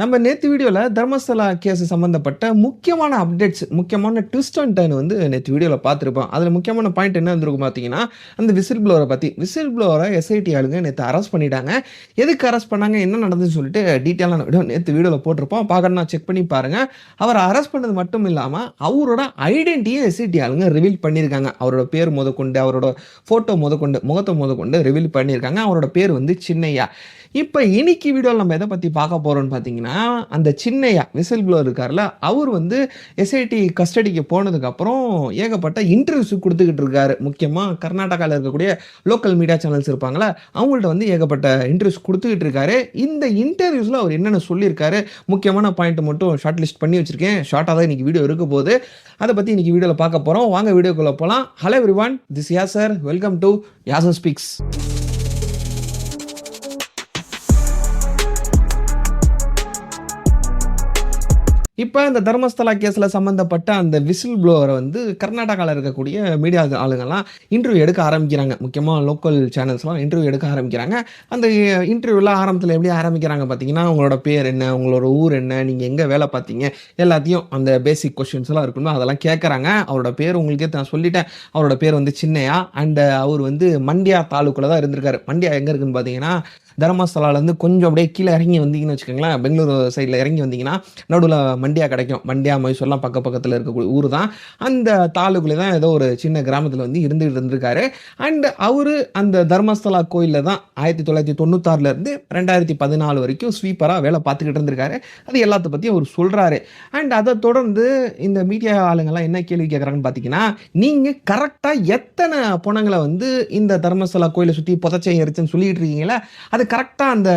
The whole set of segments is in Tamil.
நம்ம நேற்று வீடியோவில் தர்மஸ்தலா கேஸ் சம்மந்தப்பட்ட முக்கியமான அப்டேட்ஸ், முக்கியமான ட்விஸ்ட் அண்ட் டர்ன் வந்து நேற்று வீடியோவில் பார்த்துருப்போம் அதில் முக்கியமான பாயிண்ட் என்ன வந்துருக்கும் பார்த்தீங்கன்னா, அந்த விசில் ப்ளோரை பற்றி விசில் ப்ளோவர எஸ்ஐடி ஆளுங்க நேற்று அரெஸ்ட் பண்ணிட்டாங்க. எதுக்கு அரெஸ்ட் பண்ணாங்க? என்ன நடந்ததுன்னு சொல்லிட்டு டீட்டெயிலான வீடியோ நேற்று வீடியோவில் போட்டிருப்போம். பார்க்கணும்னா செக் பண்ணி பாருங்கள் அவரை அரெஸ்ட் பண்ணது மட்டும் இல்லாமல் அவரோட ஐடென்டிட்டியை எஸ்ஐடி ஆளுங்க ரிவீல் பண்ணியிருக்காங்க. அவரோட பேர் முதற்கொண்டு, அவரோட ஃபோட்டோ முதற்கொண்டு, முகத்தை முதற்கொண்டு ரிவீல் பண்ணியிருக்காங்க. அவரோட பேர் வந்து சின்னையா. இப்போ இன்னைக்கு வீடியோவில் நம்ம எதை பற்றி பார்க்க போகிறோம்னு பார்த்தீங்கன்னா, அந்த சின்னையா விசில் ப்ளோர் இருக்கார்ல, அவர் வந்து எஸ்ஐடி கஸ்டடிக்கு போனதுக்கப்புறம் ஏகப்பட்ட இன்டர்வியூஸ் கொடுத்துக்கிட்டு இருக்காரு. முக்கியமாக கர்நாடகாவில் இருக்கக்கூடிய லோக்கல் மீடியா சேனல்ஸ் இருப்பாங்களா அவங்கள்ட்ட வந்து ஏகப்பட்ட இன்டர்வியூஸ் கொடுத்துக்கிட்டு இருக்காரு. இந்த இன்டர்வியூஸில் அவர் என்னென்ன சொல்லியிருக்காரு, முக்கியமான பாயிண்ட் மட்டும் ஷார்ட் லிஸ்ட் பண்ணி வச்சிருக்கேன். ஷார்ட்டாக தான் இன்னைக்கு வீடியோ இருக்க போகுது. அதை பற்றி இன்றைக்கி வீடியோவில் பார்க்க போகிறோம் வாங்க வீடியோக்குள்ளே போகலாம் hello everyone this Yasar. Welcome to Yasar speaks. இப்போ இந்த தர்மஸ்தலா கேஸில் சம்மந்தப்பட்ட அந்த விசில் ப்ளோவரை வந்து கர்நாடகாவில் இருக்கக்கூடிய மீடியா ஆளுங்கள்லாம் இன்டர்வியூ எடுக்க ஆரம்பிக்கிறாங்க. முக்கியமாக லோக்கல் சேனல்ஸ்லாம் இன்டர்வியூ எடுக்க ஆரம்பிக்கிறாங்க. அந்த இன்டர்வியூலாம் ஆரம்பத்தில் எப்படி ஆரம்பிக்கிறாங்க பார்த்தீங்கன்னா, உங்களோட பேர் என்ன? உங்களோட ஊர் என்ன? நீங்கள் எங்கே வேலை பார்த்தீங்க? எல்லாத்தையும் அந்த பேசிக் கொஷின்ஸ்லாம் இருக்கணும் அதெல்லாம் கேட்குறாங்க அவரோட பேர் உங்களுக்கே நான் சொல்லிட்டேன். அவரோட பேர் வந்து சின்னையா. அண்ட் அவர் வந்து மண்டியா தாலுக்கில் தான் இருந்திருக்காரு. மண்டியா எங்கே இருக்குன்னு பார்த்தீங்கன்னா, தர்மஸ்தலாலேருந்து கொஞ்சம் அப்படியே கீழே இறங்கி வந்தீங்கன்னு வச்சுக்கோங்களேன், பெங்களூரு சைடில் இறங்கி வந்தீங்கன்னா, நடுவில் மண்டியா கிடைக்கும். மண்டியா, மைசூர்லாம் பக்க பக்கத்தில் இருக்கக்கூடிய ஊர் தான். அந்த தாலுக்குள்ளே தான் ஏதோ ஒரு சின்ன கிராமத்தில் வந்து இருந்துகிட்டு இருந்திருக்காரு. அண்ட் அவர் அந்த தர்மஸ்தலா கோயிலில் தான் ஆயிரத்தி தொள்ளாயிரத்தி தொண்ணூத்தாறுலேருந்து ரெண்டாயிரத்தி பதினாலு வரைக்கும் ஸ்வீப்பராக வேலை பார்த்துக்கிட்டு இருந்திருக்காரு. அது எல்லாத்த பற்றியும் அவர் சொல்கிறாரு அண்ட் அதை தொடர்ந்து இந்த மீடியா ஆளுங்கள்லாம் என்ன கேள்வி கேட்குறாங்கன்னு பார்த்தீங்கன்னா, நீங்கள் கரெக்டாக எத்தனை பணங்களை வந்து இந்த தர்மஸ்தலா கோயிலை சுற்றி புதச்சை எரிச்சுன்னு சொல்லிட்டு இருக்கீங்களா அது கரெக்டாக அந்த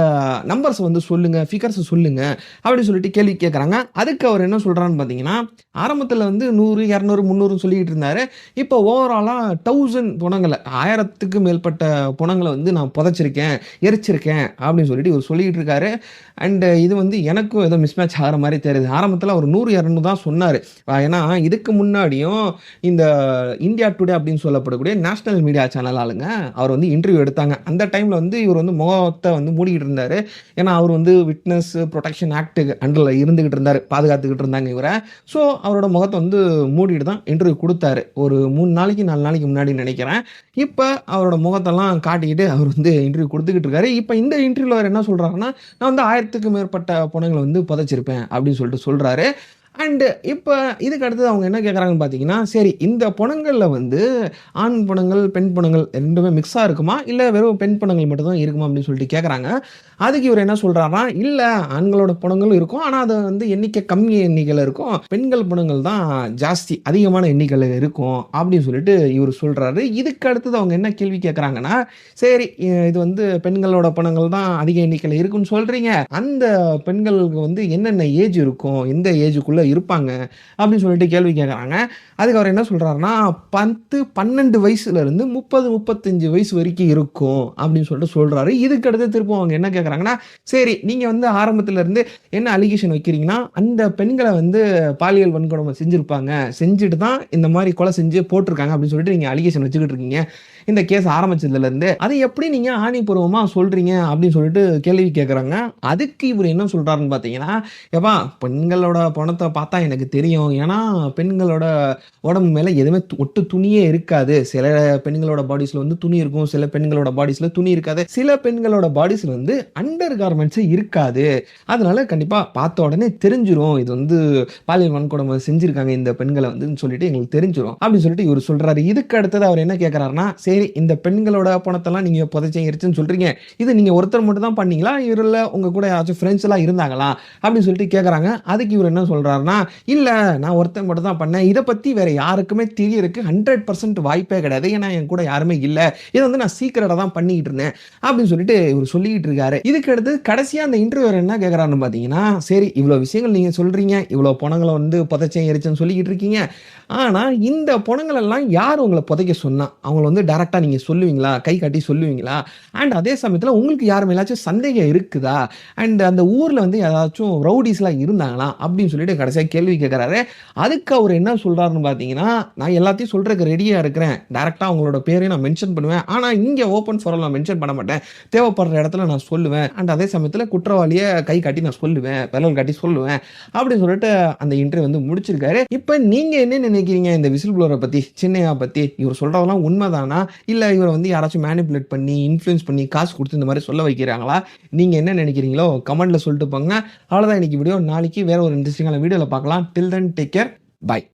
நம்பர்ஸ் வந்து சொல்லுங்கள் ஃபிகர்ஸ் சொல்லுங்கள் அப்படின்னு சொல்லிட்டு கேள்வி கேட்குறாங்க அதுக்கு அவர் என்ன சொல்கிறான்னு பார்த்தீங்கன்னா, ஆரம்பத்தில் வந்து 100, 200, 300ன்னு சொல்லிக்கிட்டு இருந்தார் இப்போ ஓவராலாக தௌசண்ட் புணங்களை ஆயிரத்துக்கு மேற்பட்ட புணங்களை வந்து நான் புதைச்சிருக்கேன், எரிச்சிருக்கேன் அப்படின்னு சொல்லிட்டு இவர் சொல்லிக்கிட்டு இருக்காரு. அண்டு இது வந்து எனக்கும் ஏதோ மிஸ்மேட்ச் ஆகிற மாதிரி தெரியுது. ஆரம்பத்தில் அவர் நூறு இரநூறு தான் சொன்னார் ஏன்னா இதுக்கு முன்னாடியும் இந்த இந்தியா டுடே அப்படின்னு சொல்லப்படக்கூடிய நேஷனல் மீடியா சேனல் ஆளுங்க அவர் வந்து இன்டர்வியூ எடுத்தாங்க. அந்த டைமில் வந்து இவர் வந்து முகத்தை வந்து மூடிக்கிட்டு இருந்தாரு. ஏன்னா அவர் வந்து விட்னஸ் ப்ரொடெக்ஷன் ஆக்ட் அண்டரில் இருந்துகிட்டு இருந்தாரு. பாதுகாத்துக்கிட்டு இருந்தாங்க இவரை ஸோ அவரோட முகத்தை வந்து மூடிட்டு தான் இன்டர்வியூ கொடுத்தாரு ஒரு மூணு நாளைக்கு நாலு நாளைக்கு முன்னாடி நினைக்கிறேன் இப்போ அவரோட முகத்தெல்லாம் காட்டிக்கிட்டு அவர் வந்து இன்டர்வியூ கொடுத்துக்கிட்டு இருக்காரு. இப்போ இந்த இன்டர்வியூவில் அவர் என்ன சொல்கிறாருன்னா நான் வந்து 1000த்துக்கு மேற்பட்ட பணங்களை வந்து புதைச்சிருப்பேன் அப்படின்னு சொல்லிட்டு சொல்கிறாரு அண்டு இப்போ இதுக்கு அடுத்தது அவங்க என்ன கேட்குறாங்கன்னு பார்த்தீங்கன்னா, சரி இந்த புணங்களில் வந்து ஆண் புணங்கள் பெண் புணங்கள் ரெண்டுமே மிக்ஸாக இருக்குமா? இல்லை வெறும் பெண் பொணங்கள் மட்டும்தான் இருக்குமா? அப்படின்னு சொல்லிட்டு கேட்குறாங்க அதுக்கு இவர் என்ன சொல்றாருன்னா, இல்லை ஆண்களோட புணங்களும் இருக்கும். ஆனால் அது வந்து எண்ணிக்கை கம்மி எண்ணிக்கையில் இருக்கும். பெண்கள் புணங்கள் தான் ஜாஸ்தி அதிகமான எண்ணிக்கையில் இருக்கும் அப்படின்னு சொல்லிட்டு இவர் சொல்கிறாரு இதுக்கு அடுத்தது அவங்க என்ன கேள்வி கேட்குறாங்கன்னா சரி இது வந்து பெண்களோட பணங்கள் தான் அதிக எண்ணிக்கையில் இருக்குன்னு சொல்கிறீங்க அந்த பெண்களுக்கு வந்து என்னென்ன ஏஜ் இருக்கும்? எந்த ஏஜுக்குள்ளே இருப்பாங்க? அப்படின்னு சொல்லிட்டு கேள்வி கேட்குறாங்க அதுக்கு அவர் என்ன சொல்கிறாருன்னா பத்து பன்னெண்டு வயசுலேருந்து முப்பது முப்பத்தஞ்சு வயசு வரைக்கும் இருக்கும் அப்படின்னு சொல்லிட்டு சொல்கிறாரு இதுக்கடுத்து திருப்பம் அவங்க என்ன கேட்குறாங்கன்னா சரி நீங்கள் வந்து ஆரம்பத்துலேருந்து என்ன அலிகேஷன் வைக்கிறீங்கன்னா, அந்த பெண்களை வந்து பாலியல் வன்கொடுமை செஞ்சுருப்பாங்க செஞ்சுட்டு தான் இந்த மாதிரி கொலை செஞ்சு போட்டிருக்காங்க அப்படின்னு சொல்லிட்டு நீங்கள் அலிகேஷன் வச்சுக்கிட்டு இருக்கீங்க. இந்த கேஸ் ஆரம்பிச்சதுலேருந்து அதை எப்படி நீங்கள் ஆணிபூர்வமா சொல்கிறீங்க அப்படின்னு சொல்லிட்டு கேள்வி கேட்குறாங்க அதுக்கு இவர் என்ன சொல்கிறாருன்னு பார்த்தீங்கன்னா, எப்பா பெண்களோட பணத்தை பார்த்தா எனக்கு தெரியும். ஏன்னா பெண்களோட உடம்பு மேலே எதுவுமே ஒட்டு துணியே இருக்காது. சில பெண்களோட பாடிஸில் வந்து துணி இருக்கும். சில பெண்களோட பாடிஸில் துணி இருக்காது. சில பெண்களோட பாடிஸில் வந்து அண்டர் கார்மெண்ட்ஸே இருக்காது. அதனால கண்டிப்பாக பார்த்த உடனே தெரிஞ்சிரும். இது வந்து பாலியல் வன்கொடுமை செஞ்சிருக்காங்க இந்த பெண்களை வந்துன்னு சொல்லிட்டு எங்களுக்கு தெரிஞ்சிரும். அப்படின்னு சொல்லிட்டு இவர் சொல்கிறாரு இதுக்கு அடுத்தது அவர் என்ன கேட்குறாருன்னா சரி இந்த பெண்களோட பணத்தெல்லாம் நீங்கள் புதைச்ச எரிச்சன்னு சொல்கிறீங்க இது நீங்கள் ஒருத்தர் மட்டும் தான் பண்ணீங்களா? இவரில் உங்கள் கூட யாராச்சும் ஃப்ரெண்ட்ஸ் எல்லாம் இருந்தாங்களா? அப்படின்னு சொல்லிட்டு கேட்குறாங்க அதுக்கு இவர் என்ன சொல்றாருன்னா, இல்ல நான் ஒருத்தன் மட்டும் தான் பண்ணேன். இதை பற்றி வேற யாருக்குமே தெரியறதுக்கு 100% வாய்ப்பே கிடையாது. ஏன்னா என் கூட யாருமே இல்லை இதை வந்து நான் சீக்கிரட்டாக தான் பண்ணிக்கிட்டு இருந்தேன். அப்படின்னு சொல்லிட்டு இவர் சொல்லிக்கிட்டு இருக்காரு. இதுக்கு அடுத்து கடைசியாக அந்த இன்டர்வியூவர் என்ன கேட்கறாருன்னு பார்த்தீங்கன்னா, சரி இவ்வளோ விஷயங்கள் நீங்கள் சொல்றீங்க. இவ்வளோ பணங்களை வந்து புதைச்சேன், எரிச்சேன்னு சொல்லிக்கிட்டு இருக்கீங்க. ஆனால் இந்த பொணங்கள் எல்லாம் யார் உங்களை புதைக்க சொன்னால் அவங்கள வந்து டேரெக்டாக நீங்கள் சொல்லுவீங்களா? கை காட்டி சொல்லுவீங்களா? அண்ட் அதே சமயத்தில் உங்களுக்கு யார் மேலாச்சும் சந்தேகம் இருக்குதா? அண்ட் அந்த ஊரில் வந்து ஏதாச்சும் ரவுடிஸ்லாம் இருந்தாங்களா? அப்படின்னு சொல்லிட்டு கடைசியாக கேள்வி கேட்கறாரு. அதுக்கு அவர் என்ன சொல்கிறாருன்னு பார்த்தீங்கன்னா, "நான் எல்லாத்தையும் சொல்கிறதுக்கு ரெடியாக இருக்கிறேன். டேரெக்டாக அவங்களோட பேரையும் நான் மென்ஷன் பண்ணுவேன். ஆனால் இங்கே ஓப்பன் ஃபோரம்ல நான் மென்ஷன் பண்ண மாட்டேன். தேவைப்படுற இடத்துல நான் சொல்லுவேன். அண்ட் அதே சமயத்தில் குற்றவாளியை கை காட்டி நான் சொல்லுவேன். விரல் காட்டி சொல்லுவேன்." அப்படின்னு சொல்லிட்டு அந்த இன்டர்வியூ வந்து முடிச்சிருக்காரு. இப்போ நீங்கள் என்ன நினைக்கிறீங்க இந்த விசில் ப்ளோவர பற்றி சின்னையா பற்றி இவர் சொல்றதெல்லாம் உண்மைதானா? இல்லை இவரை வந்து யாராச்சும் மேனிபுலேட் பண்ணி, இன்ஃப்ளூயன்ஸ் பண்ணி, காசு கொடுத்து இந்த மாதிரி சொல்ல வைக்கிறாங்களா? நீங்கள் என்ன நினைக்கிறீங்களோ கமெண்ட்டில் சொல்லிட்டு போங்க. அவ்வளோதான் இன்னைக்கு வீடியோ. நாளைக்கு வேற ஒரு இன்ட்ரஸ்டிங்கான வீடியோவில் பார்க்கலாம். Till then take care. Bye.